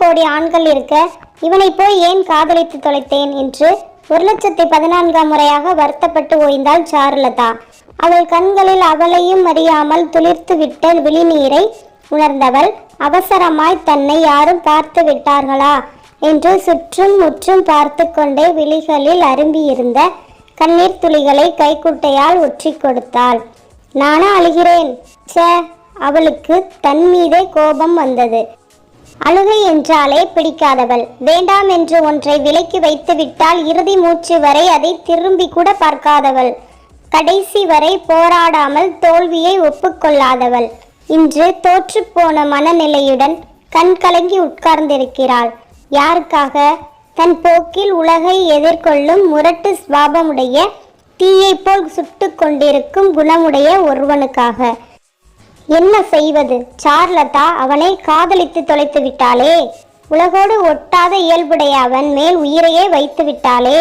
கோடி ஆண்கள் இருக்க இவனை போய் ஏன் காதலித்து தொலைத்தேன் என்று ஒரு லட்சத்தி பதினான்காம் முறையாக வருத்தப்பட்டு ஓய்ந்தாள் சாருலதா. அவள் கண்களில் அவளையும் அறியாமல் துளிர்த்து விட்ட விழிநீரை உணர்ந்தவள் அவசரமாய் தன்னை யாரும் பார்த்து விட்டார்களா என்று சுற்றும் முற்றும் பார்த்து கொண்டே விழிகளில் அரும்பியிருந்த கண்ணீர் துளிகளை கைக்குட்டையால் ஒற்றி கொடுத்தாள். நானா அழுகிறேன்? சே அவளுக்கு தன் மீதே கோபம் வந்தது. அழுகை என்றாலே பிடிக்காதவள். வேண்டாம் என்று ஒன்றை விலக்கி வைத்து விட்டால் இறுதி மூச்சு வரை அதை திரும்பி கூட பார்க்காதவள். கடைசி வரை போராடாமல் தோல்வியை ஒப்புக்கொள்ளாதவள். இன்று தோற்றுப்போன மனநிலையுடன் கண் கலங்கி உட்கார்ந்திருக்கிறாள். யாருக்காக? தன் போக்கில் உலகை எதிர்கொள்ளும் முரட்டு சுவாபமுடைய தீயை போல் சுட்டு கொண்டிருக்கும் குணமுடைய ஒருவனுக்காக. என்ன செய்வது? சார்லதா அவனை காதலித்து தொலைத்து விட்டாளே. உலகோடு ஒட்டாத இயல்புடைய அவன் மேல் உயிரையே வைத்து விட்டாளே.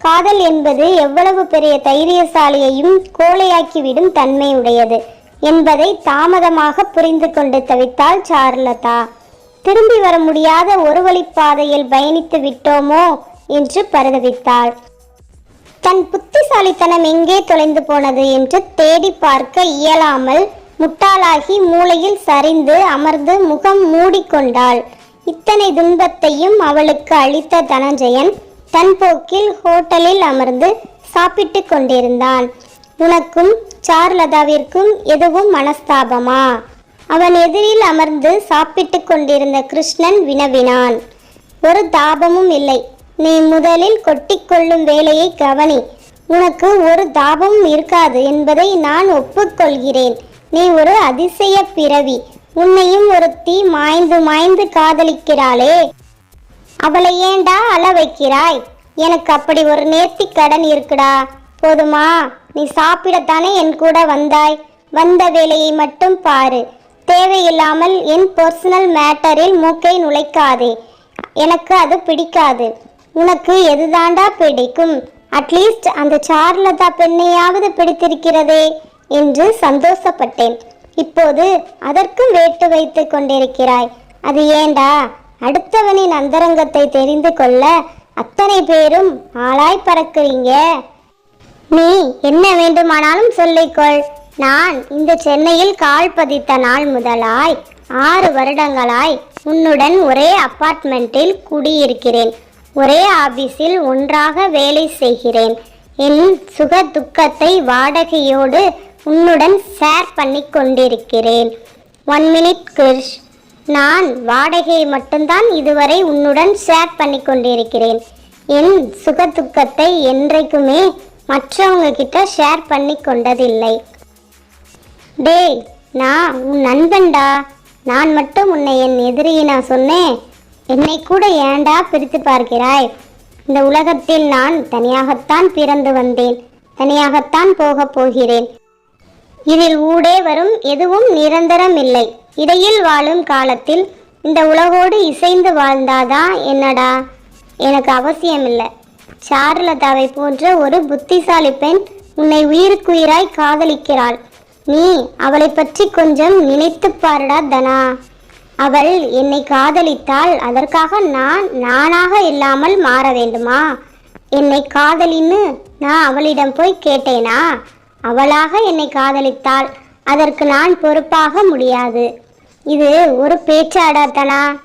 காதல் என்பது எவ்வளவு பெரிய தைரியசாலியையும் கோழையாக்கிவிடும் தன்மையுடையது என்பதை தாமதமாக புரிந்து கொண்டு தவித்தாள் சார்லதா. திரும்பி வர முடியாத ஒரு வழிப்பாதையில் பயணித்து விட்டோமோ என்று பரிதவித்தாள். தன் புத்திசாலித்தனம் எங்கே தொலைந்து போனது என்று தேடி பார்க்க இயலாமல் முட்டாளாகி மூளையில் சரிந்து அமர்ந்து முகம் மூடிக்கொண்டாள். இத்தனை துன்பத்தையும் அவளுக்கு அளித்த தனஞ்சயன் தன் போக்கில் ஹோட்டலில் அமர்ந்து சாப்பிட்டு கொண்டிருந்தான். உனக்கும் சார்லதாவிற்கும் எதுவும் மனஸ்தாபமா? அவன் எதிரில் அமர்ந்து சாப்பிட்டு கொண்டிருந்த கிருஷ்ணன் வினவினான். ஒரு தாபமும் இல்லை. நீ முதலில் கொட்டிக்கொள்ளும் வேலையை கவனி. உனக்கு ஒரு தாபமும் இருக்காது என்பதை நான் ஒப்புக்கொள்கிறேன். நீ ஒரு அதிசய பிறவி. உன்னையும் ஒருத்தி மாய்ந்து மாய்ந்து காதலிக்கிறாளே. அவளை ஏண்டா அழ வைக்கிறாய்? எனக்கு அப்படி ஒரு நேர்த்தி கடன் இருக்குடா. போதுமா நீ சாப்பிடத்தானே என் கூட வந்தாய்? வந்த வேலையை மட்டும் பாரு. தேவையில்லாமல் என் பர்சனல் மேட்டரில் மூக்கை நுழைக்காதே. எனக்கு அது பிடிக்காது. உனக்கு எதுதாண்டா பிடிக்கும்? அட்லீஸ்ட் அந்த சார்லதா பெண்ணையாவது பிடித்திருக்கிறதே. என்று சந்தோஷப்பட்டேன். இப்போது அதற்கும் வேட்டு வைத்து கொண்டிருக்கிறாய். அது ஏண்டா? அடுத்தவனின் அந்தரங்கத்தை தெரிந்து கொள்ள அத்தனை பேரும் ஆளாய் பறக்குறீங்க. நீ என்ன வேண்டுமானாலும் சொல்லிக்கொள். நான் இந்த சென்னையில் கால் பதித்த நாள் முதலாய் ஆறு வருடங்களாய் உன்னுடன் ஒரே அப்பார்ட்மெண்ட்டில் குடியிருக்கிறேன். ஒரே ஆபீஸில் ஒன்றாக வேலை செய்கிறேன். என் சுக துக்கத்தை வாடகையோடு உன்னுடன் ஷேர் பண்ணி கொண்டிருக்கிறேன். ஒன் மினிட் கிருஷ் நான் வாடகையை மட்டும்தான் இதுவரை உன்னுடன் ஷேர் பண்ணி கொண்டிருக்கிறேன். என் சுக துக்கத்தை என்றைக்குமே மற்றவங்க கிட்ட ஷேர் பண்ணி கொண்டதில்லை. டேய் நான் உன் நண்பன்டா. நான் மட்டும் உன்னை என் எதிரியை நான் சொன்னேன். என்னை கூட ஏண்டா பிரித்து பார்க்கிறாய்? இந்த உலகத்தில் நான் தனியாகத்தான் பிறந்து வந்தேன். தனியாகத்தான் போகப் போகிறேன். இதில் ஊடே வரும் எதுவும் நிரந்தரம் இல்லை இடையில் வாழும் காலத்தில் இந்த உலகோடு இசைந்து வாழ்ந்தாதான் என்னடா? எனக்கு அவசியமில்லை. சாருலதாவை போன்ற ஒரு புத்திசாலி பெண் உன்னை உயிருக்குயிராய் காதலிக்கிறாள். நீ அவளை பற்றி கொஞ்சம் நினைத்துப் பாருடா தனா. அவள் என்னை காதலித்தால் அதற்காக நான் நானாக இல்லாமல் மாற வேண்டுமா? என்னை காதலின்னு நான் அவளிடம் போய் கேட்டேனா? அவளாக என்னை காதலித்தாள். அதற்கு நான் பொறுப்பாக முடியாது. இது ஒரு பேச்சாடாத்தனா?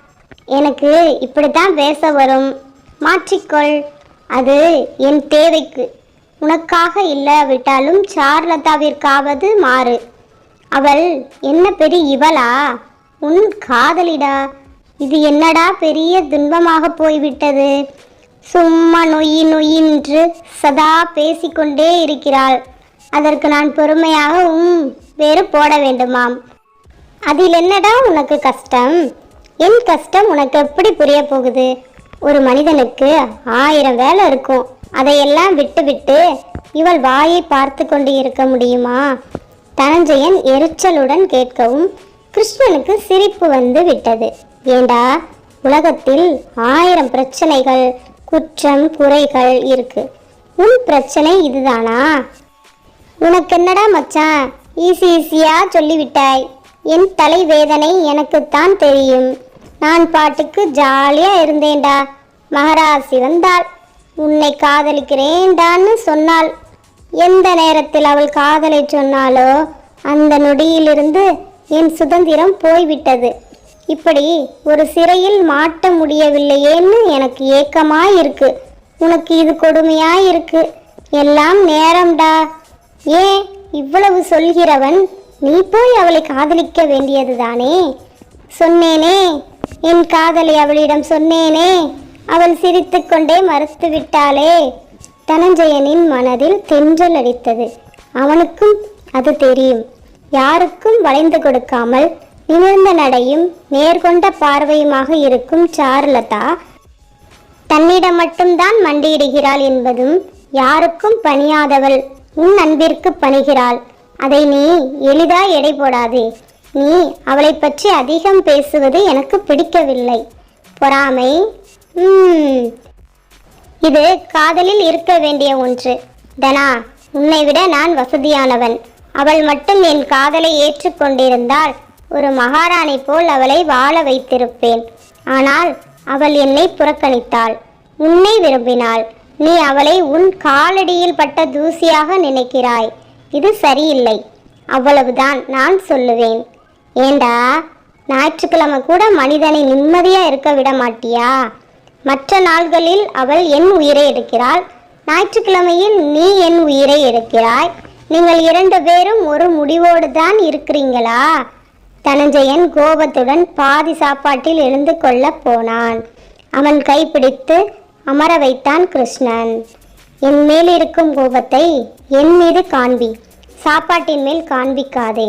எனக்கு இப்படித்தான் பேச வரும். மாற்றிக்கொள். அது என் தேவைக்கு. உனக்காக இல்லாவிட்டாலும் சார்லதாவிற்காவது மாறு. அவள் என்ன பெரிய இவளா? உன் காதலிடா? இது என்னடா பெரிய துன்பமாக போய்விட்டது? சும்மா நொய் நொயின்று சதா பேசிக்கொண்டே இருக்கிறாள். அதற்கு நான் பொறுமையாக உம் வேறு போட வேண்டுமாம். அதில் என்னடா உனக்கு கஷ்டம்? என் கஷ்டம் உனக்கு எப்படி புரிய போகுது? ஒரு மனிதனுக்கு ஆயிரம் வேலை இருக்கும். அதையெல்லாம் விட்டுவிட்டு இவள் வாயை பார்த்து கொண்டு இருக்க முடியுமா? தனஞ்சயன் எரிச்சலுடன் கேட்கவும் கிருஷ்ணனுக்கு சிரிப்பு வந்து விட்டது. ஏண்டா? உலகத்தில் ஆயிரம் பிரச்சனைகள் குற்றம் குறைகள் இருக்கு. உன் பிரச்சனை இதுதானா? உனக்கு என்னடா மச்சான்? ஈஸி ஈஸியா சொல்லிவிட்டாய். என் தலைவேதனை எனக்குத்தான் தெரியும். நான் பாட்டுக்கு ஜாலியா இருந்தேன்டா. மகராசி வந்தாள். உன்னை காதலிக்கிறேன்டான்னு சொன்னாள். எந்த நேரத்தில் அவள் காதலை சொன்னாலோ அந்த நொடியிலிருந்து என் சுதந்திரம் போய்விட்டது. இப்படி ஒரு சிறையில் மாட்ட முடியவில்லையேன்னு எனக்கு ஏக்கமாக இருக்கு உனக்கு இது கொடுமையாக இருக்கு எல்லாம் நேரம்டா. ஏன் இவ்வளவு சொல்கிறவன்? நீ போய் அவளை காதலிக்க வேண்டியதுதானே? சொன்னேனே என் காதலை அவளிடம் சொன்னேனே அவள் சிரித்துக்கொண்டே மறுத்து விட்டாளே தனஞ்சயனின் மனதில் தென்றல் அடித்தது. அவனுக்கும் அது தெரியும். யாருக்கும் வளைந்து கொடுக்காமல் நிமிர்ந்த நடையும் நேர்கொண்ட பார்வையுமாக இருக்கும் சாருலதா தன்னிடம் மட்டும்தான் மண்டியிடுகிறாள் என்பதும் யாருக்கும் பணியாதவள் உன் அன்பிற்கு பணிகிறாள். அதை நீ எளிதா எடை போடாதே. நீ அவளை பற்றி அதிகம் பேசுவது எனக்கு பிடிக்கவில்லை. பொறாமை? இது காதலில் இருக்க வேண்டிய ஒன்று. தனா உன்னை விட நான் வசதியானவன். அவள் மட்டும் என் காதலை ஏற்றுக்கொண்டிருந்தால் ஒரு மகாராணி போல் அவளை வாழ வைத்திருப்பேன். ஆனால் அவள் என்னை புறக்கணித்தாள். உன்னை விரும்பினாள். நீ அவளை உன் காலடியில் பட்ட தூசியாக நினைக்கிறாய். இது சரியில்லை. அவ்வளவுதான் நான் சொல்லுவேன். ஏண்டா? ஞாயிற்றுக்கிழமை கூட மனிதனை நிம்மதியா இருக்க விட மாட்டியா? மற்ற நாள்களில் அவள் என் உயிரை எடுக்கிறாள். ஞாயிற்றுக்கிழமையில் நீ என் உயிரை எடுக்கிறாய். நீங்கள் இரண்டு பேரும் ஒரு முடிவோடு தான் இருக்கிறீங்களா? தனஞ்சயன் கோபத்துடன் பாதி சாப்பாட்டில் எழுந்து கொள்ள போனான். அவன் கைப்பிடித்து அமர வைத்தான் கிருஷ்ணன். என் மேல் இருக்கும் கோபத்தை என் மீது காண்பி. சாப்பாட்டின் மேல் காண்பிக்காதே.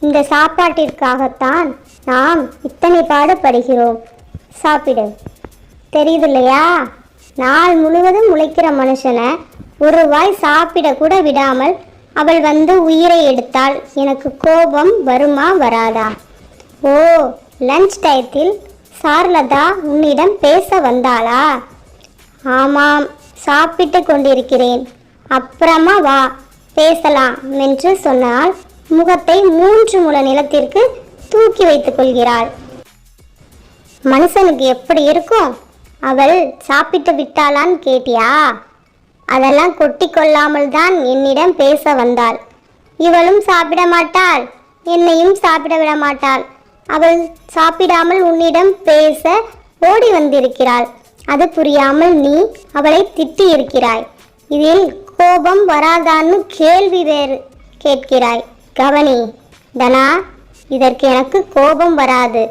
இந்த சாப்பாட்டிற்காகத்தான் நாம் இத்தனை பாடுபடுகிறோம். சாப்பிடு. தெரியுது இல்லையா நாள் முழுவதும் உழைக்கிற மனுஷனை ஒரு வாய் சாப்பிட கூட விடாமல் அவள் வந்து உயிரை எடுத்தால் எனக்கு கோபம் வருமா வராதா? ஓ லஞ்ச் டயத்தில் சார்லதா உன்னிடம் பேச வந்தாளா? ஆமாம் சாப்பிட்டு கொண்டிருக்கிறேன். அப்புறமா வா பேசலாம் என்று சொன்னால் முகத்தை மூன்று முழ நிலத்திற்கு தூக்கி வைத்துக் கொள்கிறாள். மனுஷனுக்கு எப்படி இருக்கும்? அவள் சாப்பிட்டு விட்டாளான்னு கேட்டியா? அதெல்லாம் கொட்டி கொள்ளாமல் தான் என்னிடம் பேச வந்தாள். இவளும் சாப்பிட மாட்டாள் என்னையும் சாப்பிட விட மாட்டாள். அவள் சாப்பிடாமல் உன்னிடம் பேச ஓடி வந்திருக்கிறாள். அது புரியாமல் நீ அவளை திட்டி இருக்கிறாய் இதில் கோபம் வராதான்னு கேள்வி வேறு கேட்கிறாய். கவனி தனா இதற்கு எனக்கு கோபம் வராது.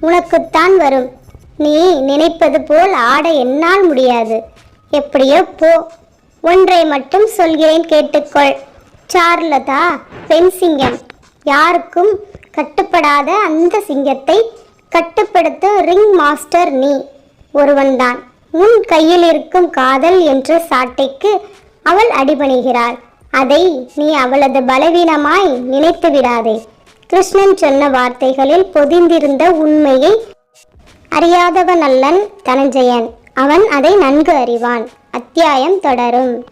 உனக்குத்தான் வரும். நீ நினைப்பது போல் ஆட என்னால் முடியாது. எப்படியோ போ. ஒன்றை மட்டும் சொல்கிறேன் கேட்டுக்கொள். சார்லதா பெண் சிங்கம். யாருக்கும் கட்டுப்படாத அந்த சிங்கத்தை கட்டுப்படுத்த ரிங் மாஸ்டர் நீ. ஒருவன்தான் உன் கையில் இருக்கும் காதல் என்ற சாட்டைக்கு அவள் அடிபணிகிறாள். அதை நீ அவளது பலவீனமாய் நினைத்து விடாதே. கிருஷ்ணன் சொன்ன வார்த்தைகளில் பொதிந்திருந்த உண்மையை அறியாதவன் அல்லன் தனஞ்சயன். அவன் அதை நன்கு அறிவான். அத்தியாயம் தொடரும்.